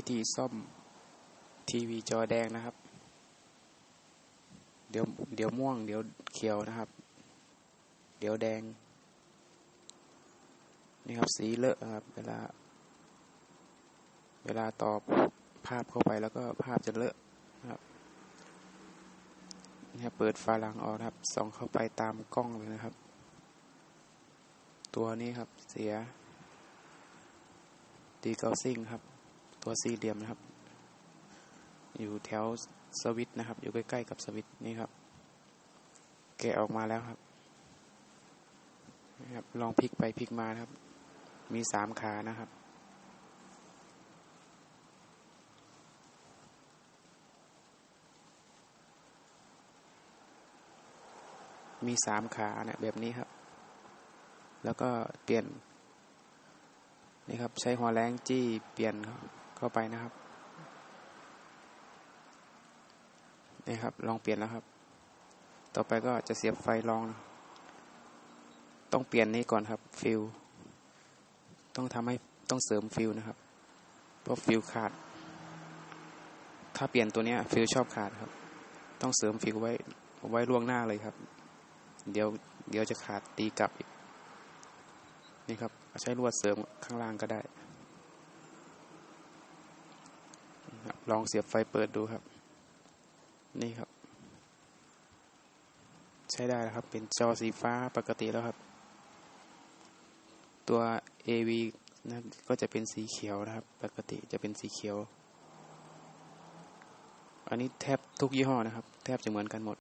วิธีซ่อมทีวีจอแดงนะครับ เดี๋ยวเดี๋ยวม่วง เดี๋ยวเขียวนะครับ เดี๋ยวแดง นี่ครับสีเลอะครับ เวลา เวลาตอบภาพเข้าไปแล้วก็ภาพจะเลอะนะครับนี่ครับเปิดฝาหลังออกนะครับส่องเข้าไปตามกล้องเลยนะครับ ตัวนี้ครับเสียดีเกาซิ่งครับ ตัวสี่เหลี่ยมนะครับ อยู่แถวสวิตนะครับ อยู่ใกล้ๆกับสวิตนี่ครับ แกะออกมาแล้วครับนะครับ ลองพลิกไปพลิกมานะครับ มีสามขานะครับมีสามขาเนี่ยแบบนี้ครับ แล้วก็เปลี่ยน นี่ครับ ใช้หัวแรงจี้เปลี่ยนครับ เข้าไปนะครับนี่ครับ ลองเปลี่ยนแล้วครับ ต่อไปก็จะเสียบไฟรอง ต้องเปลี่ยนนี้ก่อนครับ ฟิลต้องทำให้ต้องเสริมฟิลนะครับ เพราะฟิลขาด ถ้าเปลี่ยนตัวนี้ฟิลชอบขาดครับ ต้องเสริมฟิลไว้ไว้ล่วงหน้าเลยครับ เดี๋ยวเดี๋ยวจะขาดตีกลับอีกนี่ครับ ใช้ลวดเสริมข้างล่างก็ได้ ลองเสียบไฟเปิดดูครับ นี่ครับ ใช้ได้แล้วครับ เป็นจอสีฟ้าปกติแล้วครับ ตัว AV นะก็จะเป็นสีเขียวนะครับ ปกติจะเป็นสีเขียว อันนี้แทบทุกยี่ห้อนะครับ แทบจะเหมือนกันหมด